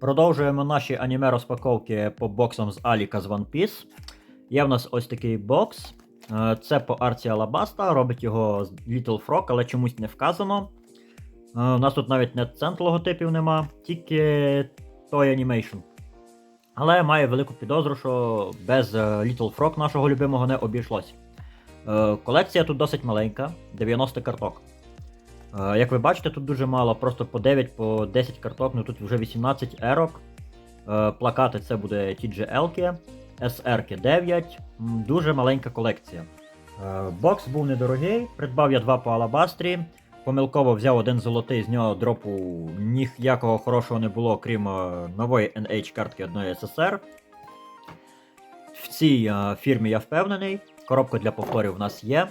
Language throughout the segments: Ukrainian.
Продовжуємо наші аніме розпаковки по боксам з Аліка з One Piece. Є в нас ось такий бокс. Е, Це по арці Алабаста, робить його з Little Frog, але чомусь не вказано. Е, У нас тут навіть не цент логотипів нема, тільки той анімейшн. Але має велику підозру, що без е, Little Frog нашого любимого не обійшлось. Е, Колекція тут досить маленька, 90 карток. Е, Як ви бачите, тут дуже мало, просто по 9, по 10 карток, ну тут вже 18 ерок. Е, Плакати це буде TGL, SR 9, дуже маленька колекція. Е, Бокс був недорогий, придбав я два по алабастрі. Помилково взяв один золотий, з нього дропу ніякого хорошого не було, крім нової NH картки одної SSR. В цій фірмі я впевнений. Коробка для повторів у нас є.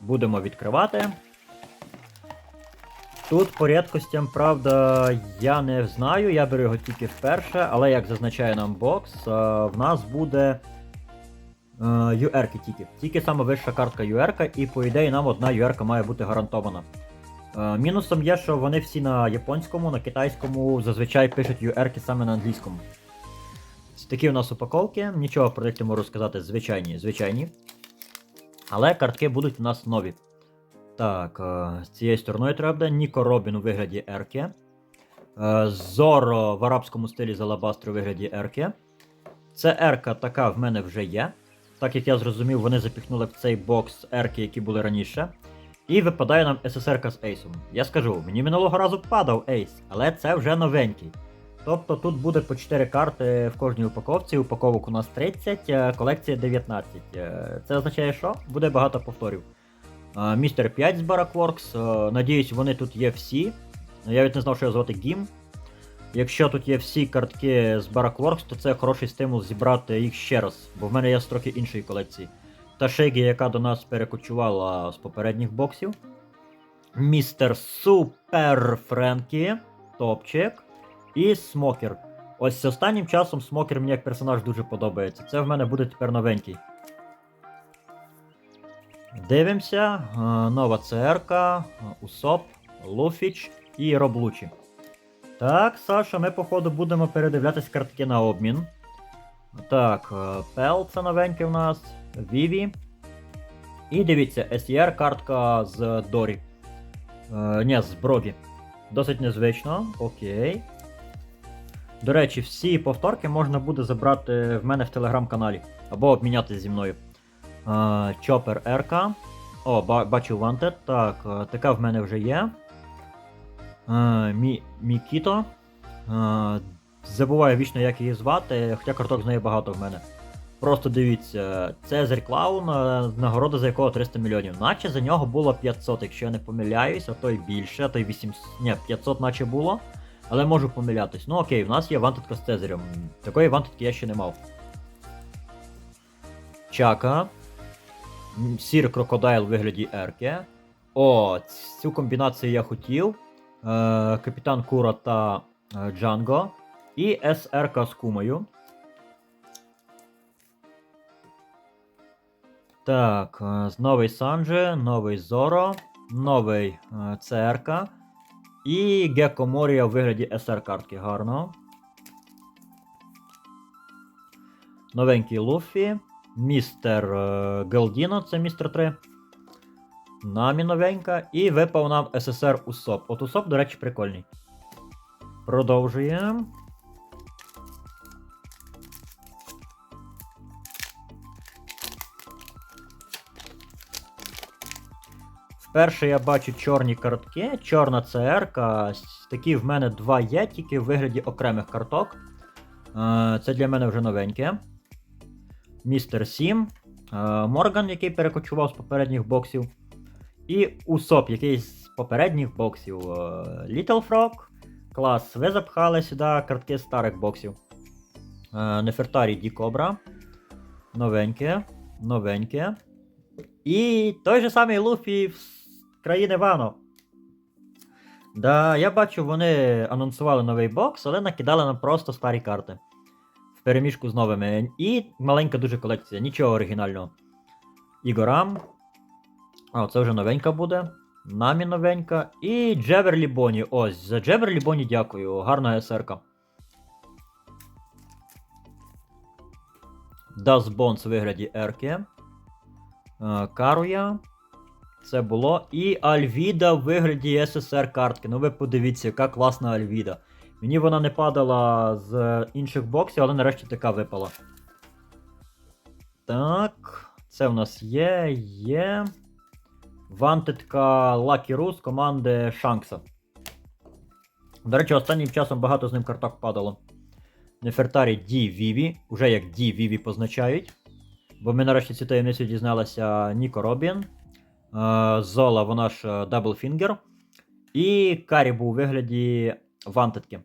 Будемо відкривати. Тут по рідкостям, правда, я не знаю, я беру його тільки вперше, але як зазначає нам бокс, е, в нас буде е, UR тільки. Тільки саме вища картка UR, і по ідеї нам одна UR має бути гарантована. Е, Мінусом є, що вони всі на японському, на китайському зазвичай пишуть UR саме на англійському. Такі у нас упаковки, нічого про них не можу сказати, звичайні, звичайні. Але картки будуть у нас нові. Так, е, з цією стороною треба Ніко Робін у вигляді Ерки. Е, Зоро в арабському стилі з алабастру у вигляді Ерки. Це Ерка така в мене вже є. Так як я зрозумів, вони запіхнули в цей бокс Ерки, які були раніше. І випадає нам ССРК з Ейсом. Я скажу, мені минулого разу падав Ейс, але це вже новенький. Тобто тут буде по 4 карти в кожній упаковці. Упаковок у нас 30, е, колекція 19. Е, Це означає, що буде багато повторів. Містер 5 з Barackworks. е, Надіюсь, вони тут є всі. Я навіть не знав, що його звати Гім. Якщо тут є всі картки з Barackworks, то це хороший стимул зібрати їх ще раз, бо в мене є строки іншої колекції. Та Шегі, яка до нас перекочувала з попередніх боксів. Містер Супер Френкі, топчик. І Смокер. Ось останнім часом Смокер мені як персонаж дуже подобається. Це в мене буде тепер новенький. Дивимося. Е, Нова ЦРК, е, Усоп, Луфіч і Роблучі. Так, Саша, ми, походу, будемо передивлятись картки на обмін. Так, е, Пел це новенький в нас. Віві. І дивіться, SER картка з Дорі. Е, ні, з Брогі. Досить незвично. Окей. До речі, всі повторки можна буде забрати в мене в телеграм-каналі. Або обмінятися зі мною. Чопер РК. О, бачу Wanted. Так, е, така в мене вже є. Е, Мі, Мікіто. Е, забуваю вічно, як її звати, хоча карток з неї багато в мене. Просто дивіться, Цезарь Клаун, нагорода за якого 300 мільйонів. Наче за нього було 500, якщо я не помиляюсь, а то й більше, а то й 800. Ні, 500 наче було. Але можу помилятись. Ну окей, в нас є вантедка з Цезарем. Такої вантедки я ще не мав. Чака. Сір крокодайл в вигляді Ерке. О, цю комбінацію я хотів. Е, Капітан Кура та е, Джанго. І СРК з Кумою. Так, е, новий Санджи, новий Зоро, новий ЦРК. І Гекко Морія в вигляді SR картки гарно. Новенький Луфі. Містер е, Гелдіно, це містер 3. Намі новенька. І випав нам СССР Усоп. От Усоп, до речі, прикольний. Продовжуємо. Вперше я бачу чорні картки, чорна ЦРК. Такі в мене два є, тільки в вигляді окремих карток. Е, Це для мене вже новеньке. Містер Сім. е, Морган, який перекочував з попередніх боксів. І Усоп, який з попередніх боксів. Е, Little Frog. Клас. Ви запхали сюди картки старих боксів. Е, Нефертарі Ді Кобра. Новеньке. Новеньке. І той же самий Луфі з країни Вано. Да, я бачу, вони анонсували новий бокс, але накидали нам просто старі карти переміжку з новими. І маленька дуже колекція, нічого оригінального. Ігорам. О, це вже новенька буде. Намі новенька. І Джеверлі Боні. Ось, за Джеверлі Боні дякую. Гарна СРК. Дасбонс в вигляді Ерки. Е, Каруя. Це було. І Альвіда в вигляді ССР картки. Ну ви подивіться, яка класна Альвіда. Мені вона не падала з інших боксів, але нарешті така випала. Так. Це в нас є. Є. Вантедка Lucky Rus команди Шанкса. До речі, останнім часом багато з ним карток падало. Нефертарі Ді Віві, уже як Ді Віві позначають. Бо ми нарешті цю таємницю дізналися Ніко Робін, е, Зола, вона ж Даблфінгер, і Карібу у вигляді Вантедки.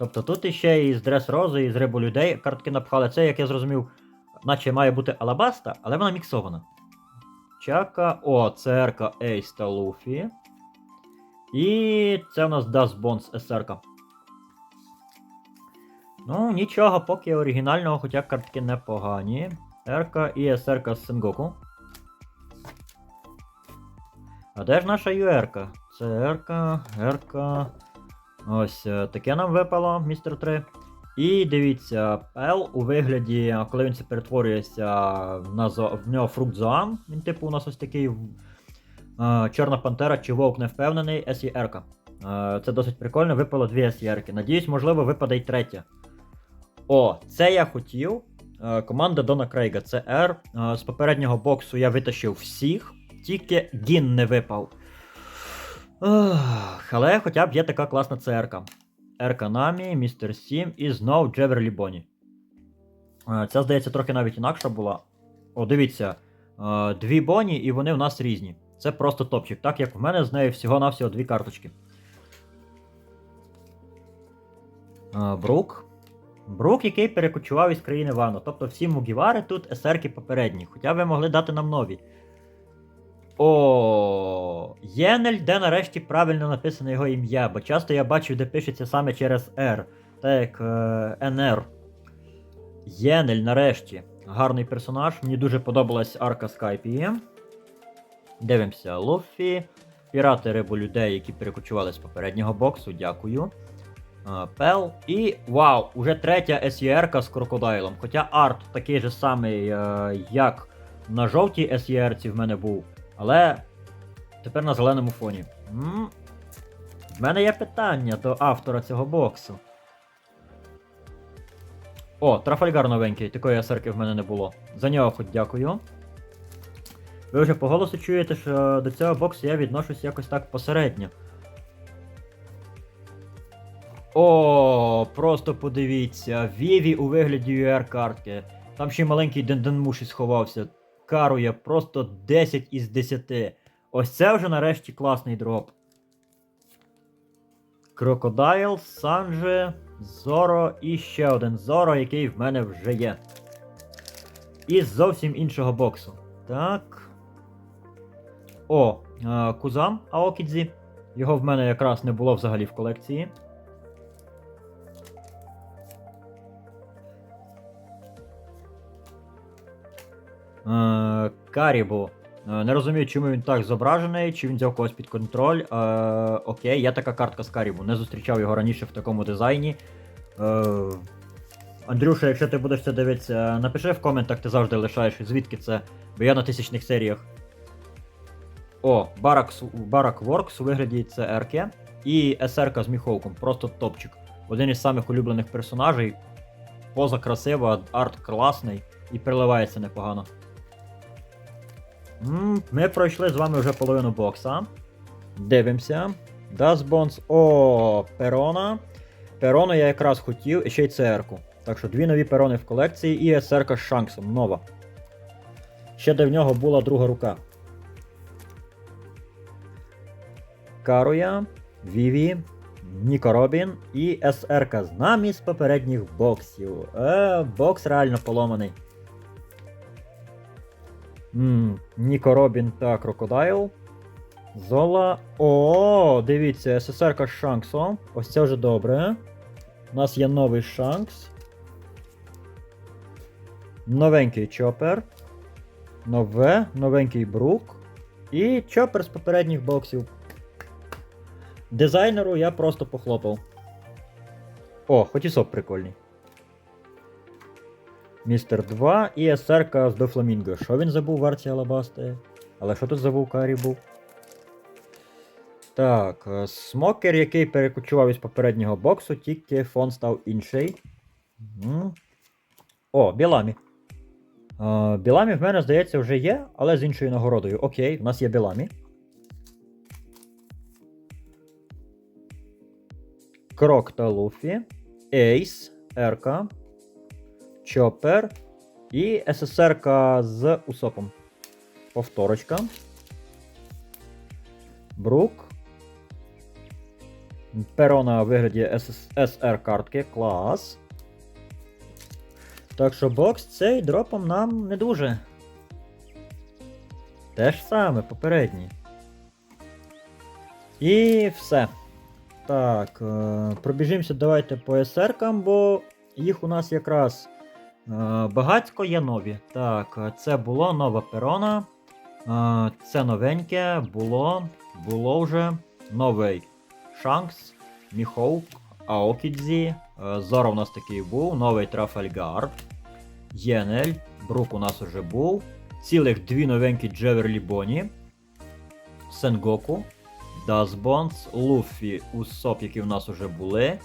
Тобто тут іще і з Дрес Рози, і з Рибу людей картки напхали. Це, як я зрозумів, наче має бути Алабаста, але вона міксована. Чака, о, ЦРК Ейс та Луфі. І це у нас Das Bones SR. Ну, нічого, поки оригінального, хоча картки непогані. РК і СРК з Сенгоку. А де ж наша ЮРК? Це РК, РК. Ось е, таке нам випало, містер 3. І дивіться, L у вигляді, коли він це перетворюється на зо... в нього фрукт Зоан, він типу у нас ось такий е, Чорна Пантера чи Вовк не впевнений, SER. Е, це досить прикольно, випало дві SER. Надіюсь, можливо, випаде й третя. О, це я хотів. Команда Дона Крейга. Це R. З попереднього боксу я витащив всіх, тільки Гін не випав. Ох, але хоча б є така класна ЦРК. Ерка Намі, Містер Сім і знов Джеверлі Боні. Е, Ця, здається, трохи навіть інакша була. О, дивіться. е, Дві Боні, і вони в нас різні. Це просто топчик, так як в мене з нею всього-навсього дві карточки. Е, Брук. Брук, який перекочував із країни Вано. Тобто всі мугівари тут есерки попередні. Хоча ви могли дати нам нові. О, Єнель, де нарешті правильно написане його ім'я, бо часто я бачу, де пишеться саме через R, так як е, НР. Єнель, нарешті. Гарний персонаж. Мені дуже подобалась арка Скайпі. Дивимося, Луфі. Пірати рибу людей, які перекочували з попереднього боксу, дякую. Е, Пел. І вау, уже третя SER з крокодайлом. Хоча арт такий же самий, е, як на жовтій SER в мене був. Але тепер на зеленому фоні. м В мене є питання до автора цього боксу. О, Трафальгар новенький, такої асерки в мене не було. За нього хоч дякую. Ви вже по голосу чуєте, що до цього боксу я відношусь якось так посередньо. О, просто подивіться. Віві у вигляді UR картки. Там ще й маленький Денденмуші сховався. Карує просто 10 із 10. Ось це вже нарешті класний дроп. Крокодайл, Санже, Зоро і ще один Зоро, який в мене вже є. Із зовсім іншого боксу. Так. О, е, Кузам Аокідзі. Його в мене якраз не було взагалі в колекції. Карібу. Е, Не розумію, чому він так зображений, чи він взяв когось під контроль. Е, окей, є така картка з Карібу. Не зустрічав його раніше в такому дизайні. Е, Андрюша, якщо ти будеш це дивитися, напиши в коментах, ти завжди лишаєш, звідки це, бо я на тисячних серіях. О, Барак, Барак Воркс у вигляді CRK і СРК з Міховком. Просто топчик. Один із самих улюблених персонажей. Поза красива, арт класний і переливається непогано. Ми пройшли з вами вже половину бокса. Дивимося. Bones. О, перона. Перону я якраз хотів, і ще й ЦР-ку. Так що дві нові перони в колекції і СР-ка з шанксом. Нова. Ще де в нього була друга рука. Каруя, Віві, Ніко Робін і СР-ка з нами з попередніх боксів. Е, бокс реально поломаний. Ніко Робін та Крокодайл. Зола. О, дивіться, СССР з Шанксом. Ось це вже добре. У нас є новий Шанкс. Новенький Чопер. Нове, новенький Брук. І Чопер з попередніх боксів. Дизайнеру я просто похлопав. О, хоч і соп прикольний. Містер 2 і СРК з Дофламінго. Що він забув в арці Алабасти? Але що тут забув Карі був? Так, е, смокер, який перекочував із попереднього боксу, тільки фон став інший. М. О, Біламі. Е, Біламі в мене, здається, вже є, але з іншою нагородою. Окей, в нас є Біламі. Крок та Луфі. Ейс, Ерка. Чопер. І ССРК з Усопом. Повторочка. Брук. Перона в вигляді СС картки. Клас. Так що бокс цей дропом нам не дуже. Те ж саме, попередній. І все. Так, е, пробіжимося давайте по СРкам, бо їх у нас якраз е, багатько є нові. Так, це було нова перона. Е, це новеньке було. Було вже новий Шанкс, Міхоук, Аокідзі. Е, Зора у нас такий був, новий Трафальгар. Єнель, Брук у нас уже був. Цілих дві новенькі Джеверлі Боні. Сенгоку. Дазбонс, Луфі, Усоп, які в нас уже були.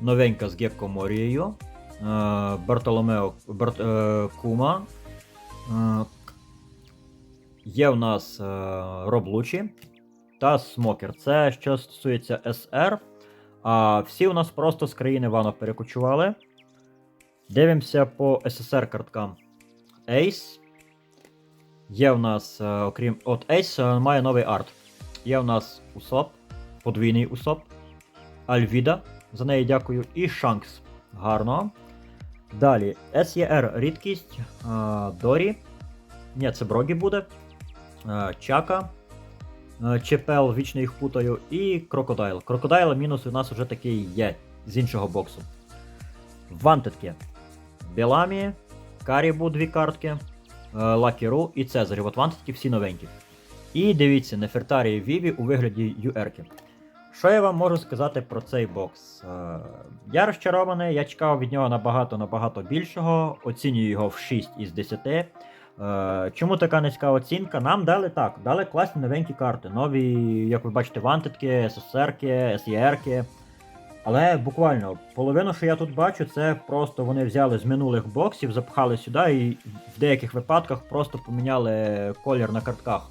Новенька з Гекко Морією. Е, Бартоломео Барт, е, Кума. Е, є в нас Роблучі та Смокер. Це що стосується СР. А всі у нас просто з країни Вано перекочували. Дивимося по СССР карткам. Ейс. Є в нас, окрім. От е, має новий арт. Є в нас Усоп, подвійний Усоп, Альвіда, за неї дякую, і Шанкс. Гарно. Далі SER рідкість, е, Дорі. Ні, це Брогі буде. е, Чака. е, Чепел, вічно їх путаю, і Крокодайл. Крокодайл мінус у нас вже такий є з іншого боксу. Вантедки. Беламі, Карібу дві картки, Лакіру і Цезарі. От вантедки всі новенькі. І дивіться, Нефертарії Віві у вигляді юерки. Що я вам можу сказати про цей бокс? Е, Я розчарований, я чекав від нього набагато-набагато більшого. Оцінюю його в 6 із 10. Е, Чому така низька оцінка? Нам дали так, дали класні новенькі карти. Нові, як ви бачите, вантедки, СССРки, СЄРки. Але буквально половину, що я тут бачу, це просто вони взяли з минулих боксів, запхали сюди і в деяких випадках просто поміняли колір на картках.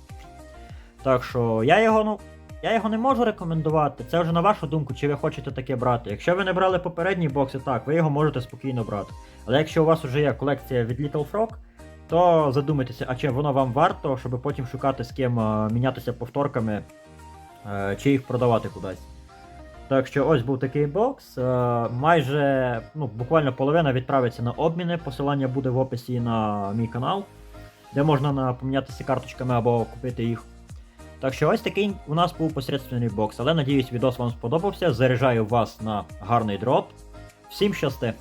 Так що я його, ну, я його не можу рекомендувати. Це вже на вашу думку, чи ви хочете таке брати. Якщо ви не брали попередні бокси, так, ви його можете спокійно брати. Але якщо у вас вже є колекція від Little Frog, то задумайтеся, а чи воно вам варто, щоб потім шукати з ким е, мінятися повторками, е, чи їх продавати кудись. Так що ось був такий бокс. Е, майже, ну, буквально половина відправиться на обміни. Посилання буде в описі на мій канал, де можна помінятися карточками або купити їх. Так що ось такий у нас був посередственний бокс. Але надіюсь, відос вам сподобався. Заряджаю вас на гарний дроп. Всім щасти!